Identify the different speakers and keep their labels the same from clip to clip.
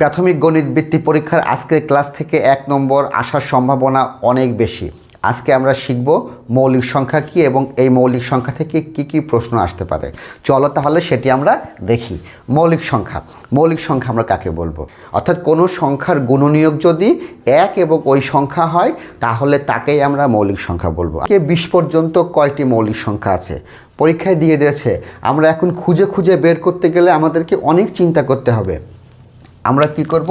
Speaker 1: প্রাথমিক গণিত বৃত্তি পরীক্ষার আজকের ক্লাস থেকে এক নম্বর আসার সম্ভাবনা অনেক বেশি। আজকে আমরা শিখব মৌলিক সংখ্যা কী এবং এই মৌলিক সংখ্যা থেকে কি কি প্রশ্ন আসতে পারে। চলো তাহলে সেটি আমরা দেখি। মৌলিক সংখ্যা। মৌলিক সংখ্যা আমরা কাকে বলব? অর্থাৎ কোনো সংখ্যার গুণনীয়ক যদি এক এবং ওই সংখ্যা হয়, তাহলে তাকেই আমরা মৌলিক সংখ্যা বলব। কে বিশ পর্যন্ত কয়টি মৌলিক সংখ্যা আছে? পরীক্ষায় দিয়ে দিয়েছে। আমরা এখন খুঁজে খুঁজে বের করতে গেলে আমাদেরকে অনেক চিন্তা করতে হবে। আমরা কি করব?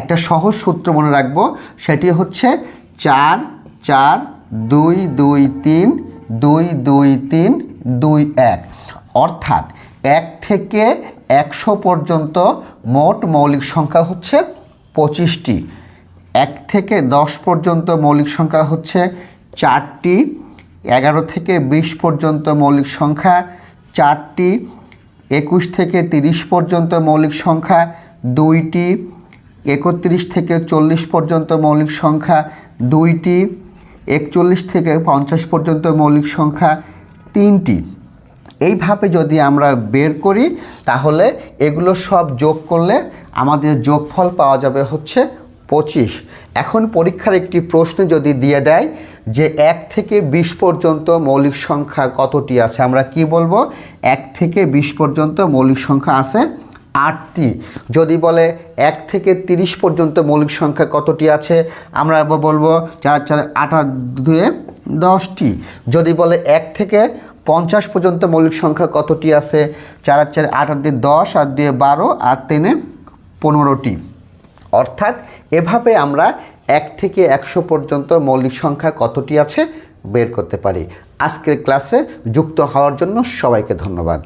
Speaker 1: একটা সহজ সূত্র মনে রাখব। সেটি হচ্ছে চার চার, দুই দুই, তিন, দুই দুই, তিন, দুই, এক। অর্থাৎ এক থেকে একশো পর্যন্ত মোট মৌলিক সংখ্যা হচ্ছে পঁচিশটি। এক থেকে দশ পর্যন্ত মৌলিক সংখ্যা হচ্ছে চারটি। এগারো থেকে বিশ পর্যন্ত মৌলিক সংখ্যা চারটি। একুশ থেকে তিরিশ পর্যন্ত মৌলিক সংখ্যা দুইটি, একত্রিশ থেকে চল্লিশ পর্যন্ত মৌলিক সংখ্যা, দুইটি, একচল্লিশ থেকে পঞ্চাশ পর্যন্ত মৌলিক সংখ্যা, তিনটি। এইভাবে যদি আমরা বের করি, তাহলে এগুলো সব যোগ করলে আমাদের যোগফল পাওয়া যাবে হচ্ছে পঁচিশ। এখন পরীক্ষার একটি প্রশ্ন যদি দিয়ে দেয় যে এক থেকে বিশ পর্যন্ত মৌলিক সংখ্যা কতটি আছে, আমরা কি বলব? এক থেকে বিশ পর্যন্ত মৌলিক সংখ্যা আছে আটটি। যদি বলে এক থেকে তিরিশ পর্যন্ত মৌলিক সংখ্যা কতটি আছে? আমরা বলব চার চার, আট দুয়ে দশটি। যদি বলে এক থেকে পঞ্চাশ পর্যন্ত মৌলিক সংখ্যা কতটি আছে? চার চার, আট আট, দিয়ে দশ আর দিয়ে বারো আর তিনে পনেরোটি। অর্থাৎ এভাবে আমরা এক থেকে একশো পর্যন্ত মৌলিক সংখ্যা কতটি আছে বের করতে পারি। আজকের ক্লাসে যুক্ত হওয়ার জন্য সবাইকে ধন্যবাদ।